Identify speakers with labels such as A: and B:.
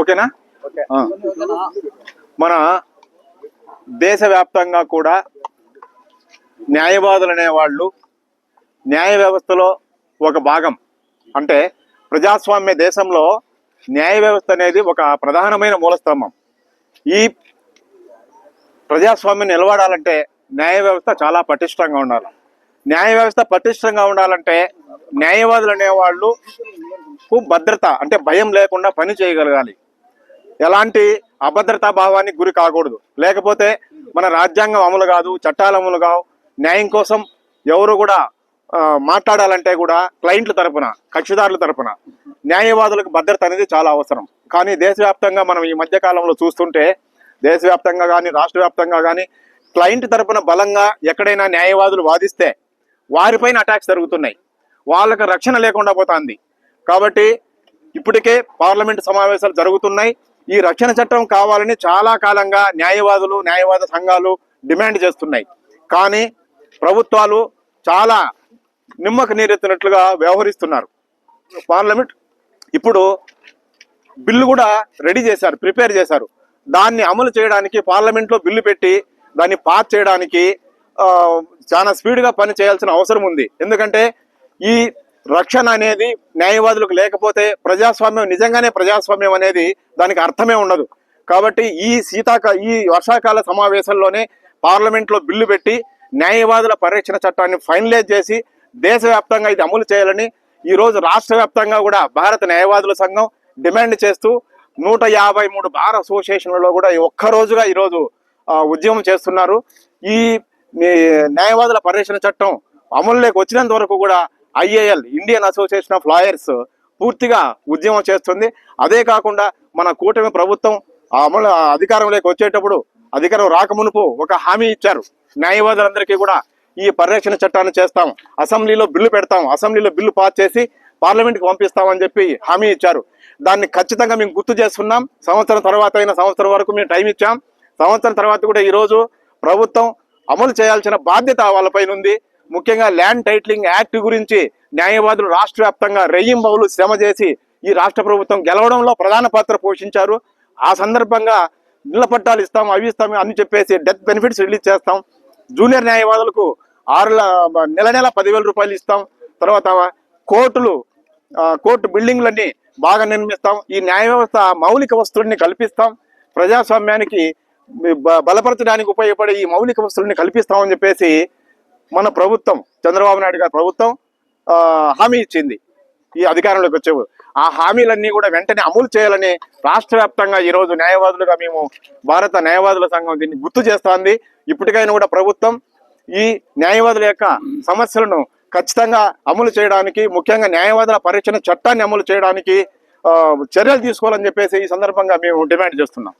A: ఓకేనా. మన దేశవ్యాప్తంగా కూడా న్యాయవాదులు అనేవాళ్ళు న్యాయ వ్యవస్థలో ఒక భాగం. అంటే ప్రజాస్వామ్య దేశంలో న్యాయ వ్యవస్థ అనేది ఒక ప్రధానమైన మూలస్తంభం. ఈ ప్రజాస్వామ్యం నిలబడాలంటే న్యాయ వ్యవస్థ చాలా పటిష్టంగా ఉండాలి. న్యాయ వ్యవస్థ పటిష్టంగా ఉండాలంటే న్యాయవాదులు అనేవాళ్ళు భద్రత అంటే భయం లేకుండా పని చేయగలగాలి. ఎలాంటి అభద్రతా భావానికి గురి కాకూడదు. లేకపోతే మన రాజ్యాంగం అమలు కాదు చట్టాలు అమలు కావు. న్యాయం కోసం ఎవరు కూడా మాట్లాడాలంటే కూడా క్లయింట్ల తరపున కక్షిదారుల తరపున న్యాయవాదులకు భద్రత అనేది చాలా అవసరం. కానీ దేశవ్యాప్తంగా మనం ఈ మధ్య కాలంలో చూస్తుంటే దేశవ్యాప్తంగా కానీ రాష్ట్ర వ్యాప్తంగా కానీ క్లయింట్ తరపున బలంగా ఎక్కడైనా న్యాయవాదులు వాదిస్తే వారిపైన అటాక్స్ జరుగుతున్నాయి. వాళ్ళకి రక్షణ లేకుండా పోతుంది. కాబట్టి ఇప్పటికే పార్లమెంట్ సమావేశాలు జరుగుతున్నాయి. ఈ రక్షణ చట్టం కావాలని చాలా కాలంగా న్యాయవాదులు న్యాయవాద సంఘాలు డిమాండ్ చేస్తున్నాయి. కానీ ప్రభుత్వాలు చాలా నిమ్మక నీరెత్తినట్లుగా వ్యవహరిస్తున్నారు. పార్లమెంట్ ఇప్పుడు బిల్లు కూడా రెడీ చేశారు ప్రిపేర్ చేశారు. దాన్ని అమలు చేయడానికి పార్లమెంట్లో బిల్లు పెట్టి దాన్ని పాస్ చేయడానికి చాలా స్పీడ్గా పని చేయాల్సిన అవసరం ఉంది. ఎందుకంటే ఈ రక్షణ అనేది న్యాయవాదులకు లేకపోతే ప్రజాస్వామ్యం నిజంగానే ప్రజాస్వామ్యం అనేది దానికి అర్థమే ఉండదు. కాబట్టి ఈ శీతాకాల ఈ వర్షాకాల సమావేశంలోనే పార్లమెంట్లో బిల్లు పెట్టి న్యాయవాదుల పరిరక్షణ చట్టాన్ని ఫైనలైజ్ చేసి దేశవ్యాప్తంగా ఇది అమలు చేయాలని ఈ రోజు రాష్ట్ర వ్యాప్తంగా కూడా భారత న్యాయవాదుల సంఘం డిమాండ్ చేస్తూ నూట యాభై మూడు బార్ అసోసియేషన్లలో కూడా ఒక్కరోజుగా ఒక్క రోజుగా ఈరోజు ఉద్యమం చేస్తున్నారు. ఈ ఈ న్యాయవాదుల పరిరక్షణ చట్టం అమలులోకి వచ్చినంత వరకు కూడా IAL Indian Association of Lawyers పూర్తిగా ఉద్యమం చేస్తుంది. అదే కాకుండా మన కూటమి ప్రభుత్వం అమలు అధికారంలోకి వచ్చేటప్పుడు అధికారం రాకమునుపు ఒక హామీ ఇచ్చారు. న్యాయవాదులందరికీ కూడా ఈ పరిరక్షణ చట్టాన్ని చేస్తాం. అసెంబ్లీలో బిల్లు పెడతాం. అసెంబ్లీలో బిల్లు పాస్ చేసి పార్లమెంట్కి పంపిస్తామని చెప్పి హామీ ఇచ్చారు. దాన్ని ఖచ్చితంగా మేము గుర్తు చేస్తున్నాం. సంవత్సరం తర్వాత అయిన సంవత్సరం వరకు మేము టైం ఇచ్చాం. సంవత్సరం తర్వాత కూడా ఈరోజు ప్రభుత్వం అమలు చేయాల్సిన బాధ్యత వాళ్ళపైన ఉంది. ముఖ్యంగా ల్యాండ్ టైటిలింగ్ యాక్ట్ గురించి న్యాయవాదులు రాష్ట్ర వ్యాప్తంగా రెయ్యింబవులు శ్రమ చేసి ఈ రాష్ట్ర ప్రభుత్వం గెలవడంలో ప్రధాన పాత్ర పోషించారు. ఆ సందర్భంగా ఇళ్ళ పట్టాలు ఇస్తాం అవి ఇస్తాం అని చెప్పేసి డెత్ బెనిఫిట్స్ రిలీజ్ చేస్తాం. జూనియర్ న్యాయవాదులకు ఆరు నెల నెల పదివేల రూపాయలు ఇస్తాం. తర్వాత కోర్టులు కోర్టు బిల్డింగ్లన్నీ బాగా నిర్మిస్తాం. ఈ న్యాయ వ్యవస్థ మౌలిక వస్తువుల్ని కల్పిస్తాం. ప్రజాస్వామ్యానికి బలపరచడానికి ఉపయోగపడే ఈ మౌలిక వస్తువుల్ని కల్పిస్తామని చెప్పేసి మన ప్రభుత్వం చంద్రబాబు నాయుడు గారి ప్రభుత్వం హామీ ఇచ్చింది. ఈ అధికారంలోకి వచ్చే ఆ హామీలన్నీ కూడా వెంటనే అమలు చేయాలని రాష్ట్ర వ్యాప్తంగా ఈరోజు న్యాయవాదులుగా మేము భారత న్యాయవాదుల సంఘం దీన్ని గుర్తు చేస్తోంది. ఇప్పటికైనా కూడా ప్రభుత్వం ఈ న్యాయవాదుల యొక్క సమస్యలను ఖచ్చితంగా అమలు చేయడానికి ముఖ్యంగా న్యాయవాదుల పరిరక్షణ చట్టాన్ని అమలు చేయడానికి చర్యలు తీసుకోవాలని చెప్పేసి ఈ సందర్భంగా మేము డిమాండ్ చేస్తున్నాం.